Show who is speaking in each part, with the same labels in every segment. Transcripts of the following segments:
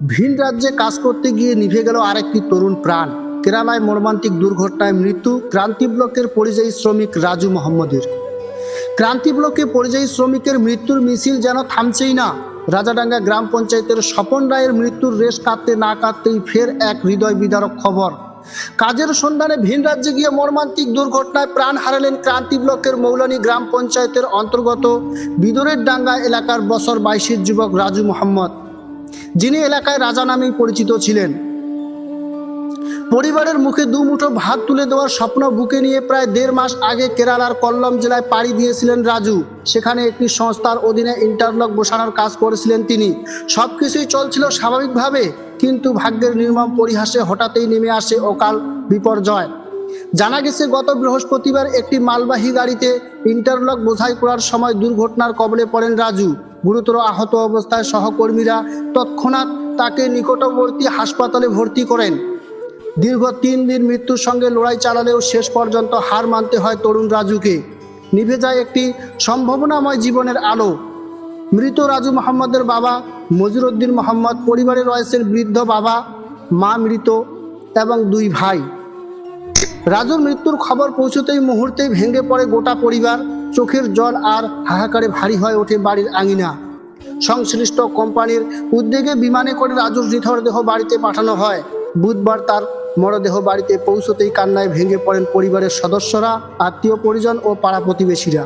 Speaker 1: ভিন রাজ্যে কাজ করতে গিয়ে নিভে গেল আরেকটি তরুণ প্রাণ। কেরালায় মর্মান্তিক দুর্ঘটনায় মৃত্যু ক্রান্তি ব্লকের পরিযায়ী শ্রমিক রাজু মোহাম্মদের। ক্রান্তি ব্লকে পরিযায়ী শ্রমিকের মৃত্যুর মিছিল যেন থামছেই না। রাজাডাঙ্গা গ্রাম পঞ্চায়েতের স্বপন রায়ের মৃত্যুর রেশ কাটতে না কাটতেই ফের এক হৃদয় বিদারক খবর। কাজের সন্ধানে ভিন রাজ্যে গিয়ে মর্মান্তিক দুর্ঘটনায় প্রাণ হারালেন ক্রান্তি ব্লকের মৌলানী গ্রাম পঞ্চায়েতের অন্তর্গত বিদরের ডাঙ্গা এলাকার বছর বাইশের যুবক রাজু মোহাম্মদ। যিনি এলাকায় রাজা নামেই পরিচিত ছিলেন। পরিবারের মুখে দু মুঠো ভাত তুলে দেওয়ার স্বপ্ন বুকে নিয়ে প্রায় দেড় মাস আগে কেরালার কল্লম জেলায় পাড়ি দিয়েছিলেন রাজু। সেখানে একটি সংস্থার অধীনে ইন্টারলক বসানোর কাজ করেছিলেন তিনি। সব কিছুই চলছিল স্বাভাবিকভাবে, কিন্তু ভাগ্যের নির্মম পরিহাসে হঠাৎই নেমে আসে অকাল বিপর্যয়। জানা গেছে, গত বৃহস্পতিবার একটি মালবাহী গাড়িতে ইন্টারলক বোঝাই করার সময় দুর্ঘটনার কবলে পড়েন রাজু। গুরুতর আহত অবস্থায় সহকর্মীরা তৎক্ষণাৎ তাকে নিকটবর্তী হাসপাতালে ভর্তি করেন। দীর্ঘ তিন দিন মৃত্যুর সঙ্গে লড়াই চালালেও শেষ পর্যন্ত হার মানতে হয় তরুণ রাজুকে। নিভে যায় একটি সম্ভাবনাময় জীবনের আলো। মৃত রাজু মোহাম্মদের বাবা মজিরুদ্দিন মোহাম্মদ, পরিবারে রয়েছেন বৃদ্ধ বাবা, মা মৃত এবং দুই ভাই। রাজুর মৃত্যুর খবর পৌঁছতেই মুহূর্তেই ভেঙে পড়ে গোটা পরিবার। চোখের জল আর হাহাকারে ভারী হয়ে ওঠে বাড়ির আঙিনা। সংশ্লিষ্ট কোম্পানির উদ্যোগে বিমানে করে রাজুর দেহ বাড়িতে পাঠানো হয়। বুধবার তার মরদেহ বাড়িতে পৌঁছতেই কান্নায় ভেঙে পড়েন পরিবারের সদস্যরা, আত্মীয় পরিজন ও পাড়া প্রতিবেশীরা।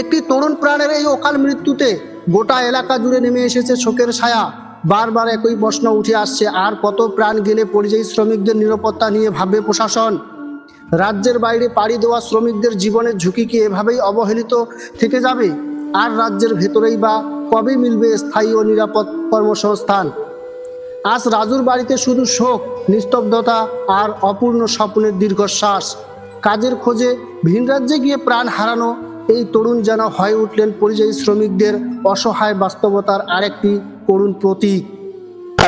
Speaker 1: একটি তরুণ প্রাণের এই অকাল মৃত্যুতে গোটা এলাকা জুড়ে নেমে এসেছে শোকের ছায়া। বারবার একই প্রশ্ন উঠে আসছে, আর কত প্রাণ গেলে পরিযায়ী শ্রমিকদের নিরাপত্তা নিয়ে ভাববে প্রশাসন? রাজ্যের বাইরে পাড়ি দেওয়া শ্রমিকদের জীবনের ঝুঁকি কি এভাবেই অবহেলিত থেকে যাবে? আর রাজ্যের ভেতরেই বা কবে মিলবে স্থায়ী ও নিরাপদ কর্মসংস্থান? আজ রাজুর বাড়িতে শুধু শোক, নিস্তব্ধতা আর অপূর্ণ স্বপ্নের দীর্ঘশ্বাস। কাজের খোঁজে ভিন রাজ্যে গিয়ে প্রাণ হারানো এই তরুণ যেন হয়ে উঠলেন পরিযায়ী শ্রমিকদের অসহায় বাস্তবতার আরেকটি করুণ প্রতীক।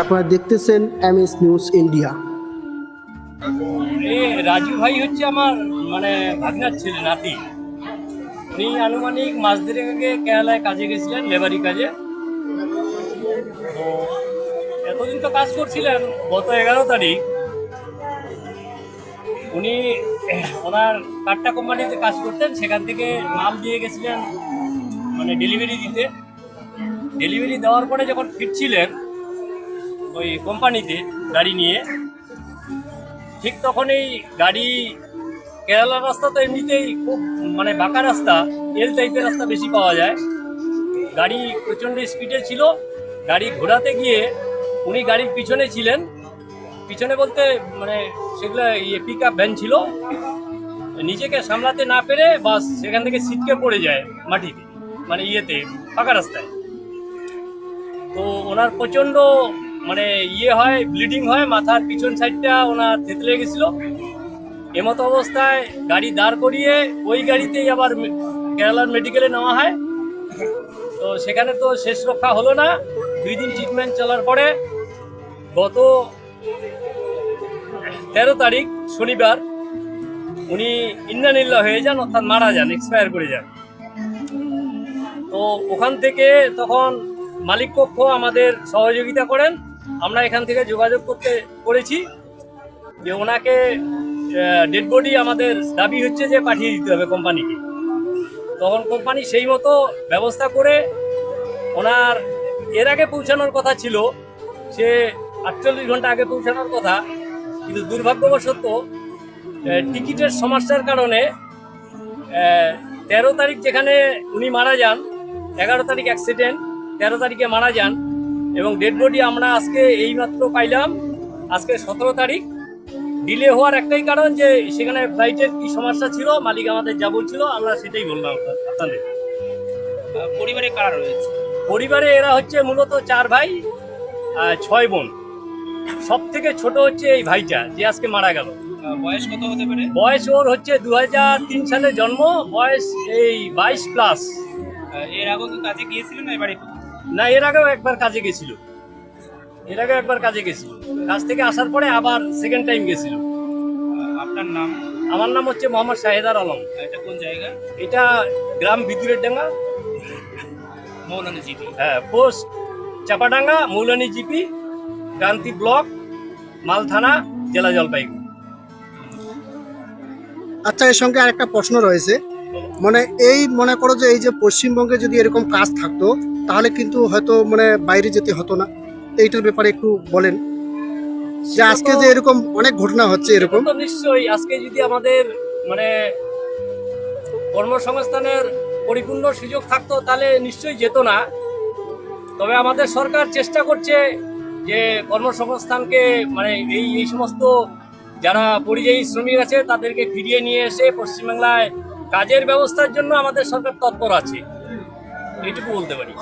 Speaker 1: আপনারা দেখতেছেন M S news India.
Speaker 2: Raju ভাই হচ্ছে আমার মানে ভাগনার ছেলে, নাতি। উনি আনুমানিক মাস দেড়েক আগে কেরালায় কাজে গেছিলেন, লেবারি কাজে। এতদিন তো কাজ করছিলেন, গত এগারো তারিখ। উনি ওনার কাট্টা কোম্পানিতে কাজ করতেন, সেখান থেকে মাল দিয়ে গেছিলেন মানে ডেলিভারি দিতে। ডেলিভারি দেওয়ার পরে যখন ফিরছিলেন, ওই কোম্পানিতে গাড়ি নিয়ে, ঠিক তখনই গাড়ি কেরালার রাস্তা তো এমনিতেই খুব মানে বাঁকা রাস্তা এল টাইপের রাস্তা বেশি পাওয়া যায়। গাড়ি প্রচণ্ড স্পিডে ছিল। গাড়ি ঘোরাতে গিয়ে উনি গাড়ির পিছনে ছিলেন। পিছনে বলতে মানে সেগুলো ইয়ে পিক আপ ভ্যান ছিল। নিজেকে সামলাতে না পেরে বাস সেখান থেকে ছিটকে পড়ে যায় মাটিতে মানে ইয়েতে ফাঁকা রাস্তায়। তো ওনার প্রচণ্ড মানে ইয়ে হয় ব্লিডিং হয়, মাথার পিছন সাইডটা ওনার থেতলে গেছিল। এমতো অবস্থায় গাড়ি দাঁড় করিয়ে ওই গাড়িতেই আবার কেরালার মেডিকেলে নেওয়া হয়। তো সেখানে তো শেষ রক্ষা হলো না। দুই দিন ট্রিটমেন্ট চলার পরে গত তেরো তারিখ, শনিবার, উনি ইন্নানিল্লা হয়ে যান, অর্থাৎ মারা যান এক্সপায়ার করে যান। তো ওখান থেকে তখন মালিক পক্ষ আমাদের সহযোগিতা করেন। আমরা এখান থেকে যোগাযোগ করতে করেছি যে ওনাকে ডেড বডি আমাদের দাবি হচ্ছে যে পাঠিয়ে দিতে হবে কোম্পানিকে। তখন কোম্পানি সেই মতো ব্যবস্থা করে ওনার এর আগে পৌঁছানোর কথা ছিল, সে আটচল্লিশ ঘণ্টা আগে পৌঁছানোর কথা, কিন্তু দুর্ভাগ্যবশত টিকিটের সমস্যার কারণে তেরো তারিখ যেখানে উনি মারা যান, এগারো তারিখ অ্যাক্সিডেন্ট তেরো তারিখে মারা যান এবং ডেড বডি আমরা আজকে এইমাত্র পাইলাম। আজকে সতেরো তারিখ। ডিলে হওয়ার একটাই কারণ যে সেখানে ফ্লাইটের কি সমস্যা ছিল মালিক আমাদের যা বলছিল আমরা সেটাই বললাম আপনাদের
Speaker 3: পরিবারে কারা রয়েছে?
Speaker 2: পরিবারে এরা হচ্ছে মূলত চার ভাই ছয় বোন। সব থেকে ছোট হচ্ছে এই ভাইটা যে আজকে মারা গেল।
Speaker 3: বয়স কত হতে পারে?
Speaker 2: বয়স ওর হচ্ছে দু তিন সালে জন্ম বয়স এই বাইশ প্লাস
Speaker 3: এর আগে কাজে গিয়েছিলেন না এবারে?
Speaker 2: না এর আগেও একবার কাজে গেছিল। এর আগেও একবার কাজে গেছিল। কাজ থেকে আসার পরে আবার সেকেন্ড টাইম গেছিল।
Speaker 3: আপনার নাম?
Speaker 2: আমার নাম হচ্ছে মোহাম্মদ শাহেদার আলম।
Speaker 3: এটা কোন জায়গা?
Speaker 2: এটা গ্রাম বিদ্যুরের ডাঙ্গা
Speaker 3: মৌলানা জিপি।
Speaker 2: হ্যাঁ post Chapadanga Maulani GP Kranti block Malthana জেলা জলপাইগুড়ি।
Speaker 1: আচ্ছা এর সঙ্গে আরেকটা প্রশ্ন রয়েছে। মানে এই মনে করো যে এই যে পশ্চিমবঙ্গে যদি এরকম কাজ থাকতো তাহলে কিন্তু হয়তো মানে বাইরে যেতে হতো না। এইটার ব্যাপারে একটু বলেন। যে আজকে যে এরকম অনেক ঘটনা হচ্ছে এরকম।
Speaker 2: নিশ্চয়ই। আজকে যদি আমাদের মানে কর্মসংস্থানের পরিপূর্ণ সুযোগ থাকতো তাহলে নিশ্চয়ই যেত না। তবে আমাদের সরকার চেষ্টা করছে যে কর্মসংস্থানকে মানে এই এই সমস্ত যারা পরিযায়ী শ্রমিক আছে তাদেরকে ফিরিয়ে নিয়ে এসে পশ্চিমবাংলায় কাজের ব্যবস্থার জন্য আমাদের সরকার তৎপর আছে। এইটুকু বলতে পারি।